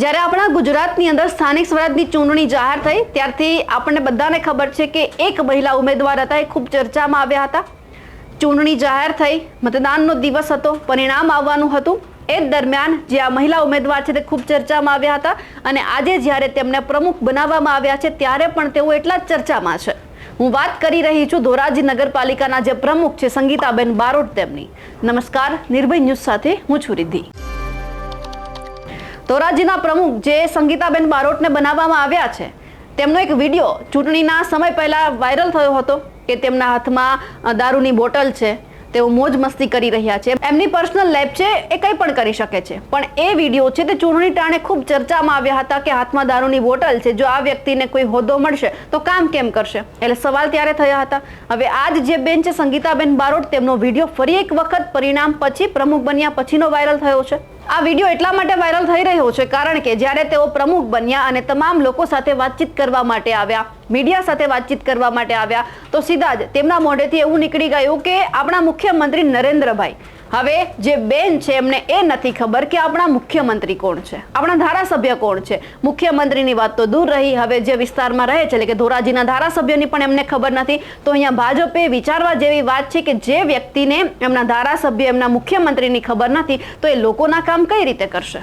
જ્યારે આપણા ગુજરાતની અંદર સ્થાનિક સ્વરાજની ચૂંટણી જાહેર થઈ, ત્યારથી આપણને બધાને ખબર છે કે એક મહિલા ઉમેદવાર હતા, એ ખૂબ ચર્ચામાં આવ્યા હતા. ચૂંટણી જાહેર થઈ, મતદાનનો દિવસ હતો, પરિણામ આવવાનું હતું. એ દરમિયાન જે આ મહિલા ઉમેદવાર છે તે ખૂબ ચર્ચામાં આવ્યા હતા અને આજે જ્યારે તેમને પ્રમુખ બનાવવામાં આવ્યા છે, ત્યારે પણ તેઓ એટલા ચર્ચામાં છે. હું વાત કરી રહી છું ધોરાજી નગરપાલિકાના જે પ્રમુખ છે, સંગીતાબેન બારોટ તેમની. નમસ્કાર, નિર્ભય ન્યૂઝ સાથે હું છું રિદ્ધિ. ધોરાજીના પ્રમુખ જે સંગીતાબેન બારોટને બનાવવામાં આવ્યા છે, તેમનો એક વીડિયો ચૂંટણીના સમય પહેલા વાયરલ થયો હતો કે તેમના હાથમાં દારૂની બોટલ છે, તેઓ મોજ મસ્તી કરી રહ્યા છે. એમની પર્સનલ લેબ છે એ કંઈ પણ કરી શકે છે. પણ એ વીડિયો છે તે ચૂંટણી ટાણે ખૂબ ચર્ચામાં આવ્યા હતા કે હાથમાં દારૂની બોટલ છે, જો આ વ્યક્તિને કોઈ હોદ્દો મળશે, તો કામ કેમ કરશે? એટલે સવાલ ત્યારે થયા હતા. હવે આજ જે બેન છે સંગીતાબેન બારોટ, તેમનો વીડિયો ફરી એક વખત પરિણામ પછી પ્રમુખ બન્યા પછીનો વાયરલ થયો છે. આ વીડિયો એટલા માટે વાયરલ થઈ રહ્યો છે કારણ કે જ્યારે તેઓ પ્રમુખ બન્યા અને તમામ લોકો સાથે વાતચીત કરવા માટે આવ્યા, મીડિયા સાથે વાતચીત કરવા માટે આવ્યા, તો સીધા જ તેમના મોઢેથી એવું નીકળી ગયું કે આપણા મુખ્યમંત્રી નરેન્દ્રભાઈ હવે જે બેન છે, એમને એ નથી ખબર કે આપણા મુખ્યમંત્રી કોણ છે. આપણા ધારાસભ્ય કોણ છે? મુખ્યમંત્રીની વાત તો દૂર રહી. હવે જે વિસ્તારમાં રહે છે, એટલે કે ધોરાજીના ધારાસભ્યની પણ એમને ખબર નથી. તો અહીંયા ભાજપે વિચારવા જેવી વાત છે કે જે વ્યક્તિને એમના ધારાસભ્ય, એમના મુખ્યમંત્રીની ખબર નથી, તો એ લોકોના કામ કઈ રીતે કરશે?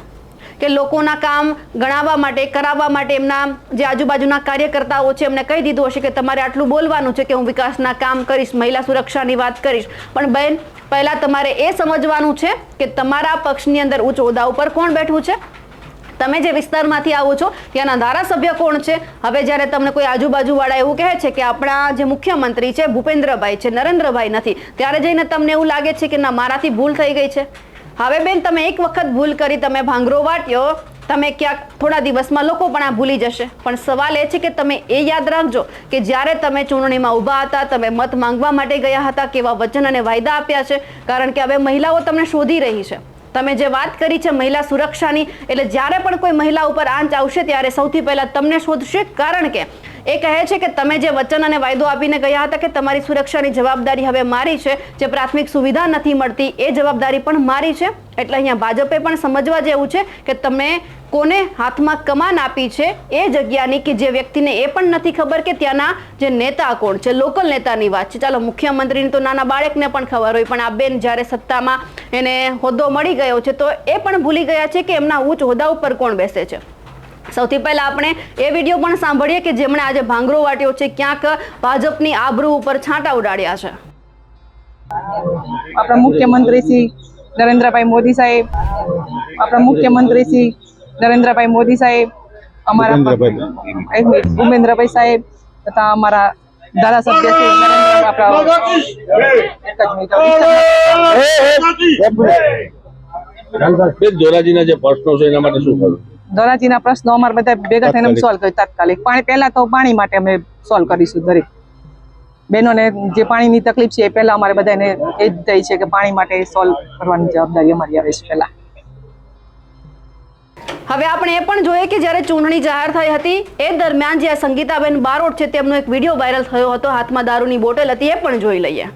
કે લોકોના કામ ગણાવવા માટે, કરાવવા માટે એમના જે આજુબાજુના કાર્યકર્તાઓ છે, એમને કહી દીધું હશે કે તમારે આટલું બોલવાનું છે કે હું વિકાસના કામ કરીશ, મહિલા સુરક્ષાની વાત કરીશ. પણ બેન પહેલા તમારે એ સમજવાનું છે કે તમારા પક્ષની અંદર ઉચ્ચ હોદ્દા ઉપર કોણ બેઠું છે? તમે જે વિસ્તારમાંથી આવો છો, ત્યાંના ધારાસભ્ય કોણ છે? હવે જ્યારે તમને કોઈ આજુબાજુવાળા એવું કહે છે કે આપણા જે મુખ્યમંત્રી છે, ભૂપેન્દ્રભાઈ છે, નરેન્દ્રભાઈ નથી, ત્યારે જઈને તમને એવું લાગે છે કે ના, મારાથી ભૂલ થઈ ગઈ છે? હવે બેન, તમે એક વખત ભૂલ કરી, તમે ભાંગરો વાટ્યો તમે ક્યાંક થોડા દિવસમાં લોકો પણ આ ભૂલી જશે. પણ સવાલ એ છે કે તમે એ યાદ રાખજો કે જ્યારે તમે ચૂંટણીમાં ઊભા હતા, તમે મત માંગવા માટે ગયા હતા, કેવા વચન અને વાયદા આપ્યા છે, કારણ કે હવે મહિલાઓ તમને શોધી રહી છે. તમે જે વાત કરી છે મહિલા સુરક્ષાની, એટલે જ્યારે પણ કોઈ મહિલા ઉપર આંચ આવશે, ત્યારે સૌથી પહેલા તમને શોધશે કારણ કે એ કહે છે કે તમે જે વચન અને વાયદો આપીને ગયા હતા કે તમારી સુરક્ષાની જવાબદારી હવે મારી છે, જે પ્રાથમિક સુવિધા નથી મળતી, એ જવાબદારી પણ મારી છે? એટલે અહીંયા ભાજપે પણ સમજવા જેવું છે કે તમે કોને હાથમાં કમાન આપી છે એ જગ્યાની કે જે વ્યક્તિને એ પણ નથી ખબર કે ત્યાંના જે નેતા કોણ છે, લોકલ નેતાની વાત છે. ચાલો, મુખ્યમંત્રીની તો નાના બાળકને પણ ખબર હોય, પણ આ બેન જ્યારે સત્તામાં એને હોદ્દો મળી ગયો છે, તો એ પણ ભૂલી ગયા છે કે એમના ઉચ્ચ હોદ્દા ઉપર કોણ બેસે છે? સૌથી પહેલા આપણે એ વીડિયો પણ સાંભળીએ કે જેમણે આજે ભાંગરો વાટ્યો છે ક્યાંક ભાજપની આબરૂ ઉપર છાંટા ઉડાડ્યા છે. આપણા મુખ્યમંત્રી શ્રી નરેન્દ્રભાઈ મોદી સાહેબ આપણા મુખ્યમંત્રી શ્રી નરેન્દ્રભાઈ મોદી સાહેબ અમારા એક ભૂપેન્દ્રભાઈ સાહેબ તથા અમારા ધારાસભ્ય શ્રી ધોરાજીના જે પ્રશ્નો છે એના માટે શું કરવું ધોરાજીના પ્રશ્નો અમારે બધા ભેગા થઈને. સોલ્વ કરી તાત્કાલિક. પાણી પહેલા તો પાણી માટે અમે સોલ્વ કરીશું દરેક. બહેનોને જે પાણીની તકલીફ છે એ પહેલા અમારે બધાને એ જ થઈ છે કે પાણી માટે સોલ્વ કરવાની જવાબદારી અમારી આવે છે પહેલા. હવે આપણે એ પણ જોઈએ કે જ્યારે ચૂંટણી જાહેર થઈ હતી એ દરમિયાન જે સંગીતાબેન બારોટ છે તેમનો એક વીડિયો વાયરલ થયો હતો. હાથમાં દારૂની બોટલ હતી એ પણ જોઈ લઈએ.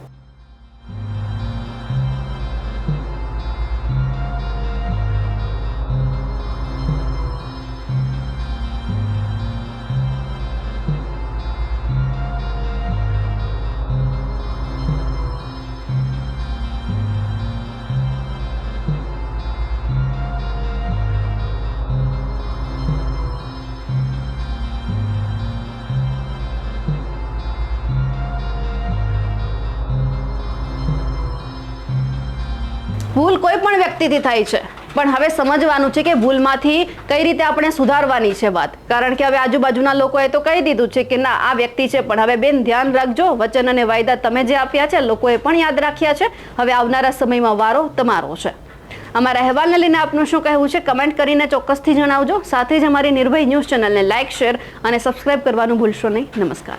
ભૂલ કોઈ પણ વ્યક્તિથી થાય છે. પણ હવે સમજવાનું છે કે ભૂલમાંથી કઈ રીતે આપણે સુધારવાની છે વાત. કારણ કે હવે આજુબાજુના લોકોએ તો કહી દીધું છે કે ના, આ વ્યક્તિ છે, પણ હવે બેન ધ્યાન રાખજો, વચન અને વાયદા તમે જે આપ્યા છે, લોકોએ પણ યાદ રાખ્યા છે. હવે આવનારા સમયમાં વારો તમારો છે. અમારા અહેવાલને લઈને આપનું શું કહેવું છે? કમેન્ટ કરીને ચોક્કસથી જણાવજો. સાથે જ અમારી નિર્ભય ન્યૂઝ ચેનલને લાઇક શેર અને સબસ્ક્રાઇબ કરવાનું ભૂલશો નહીં. નમસ્કાર.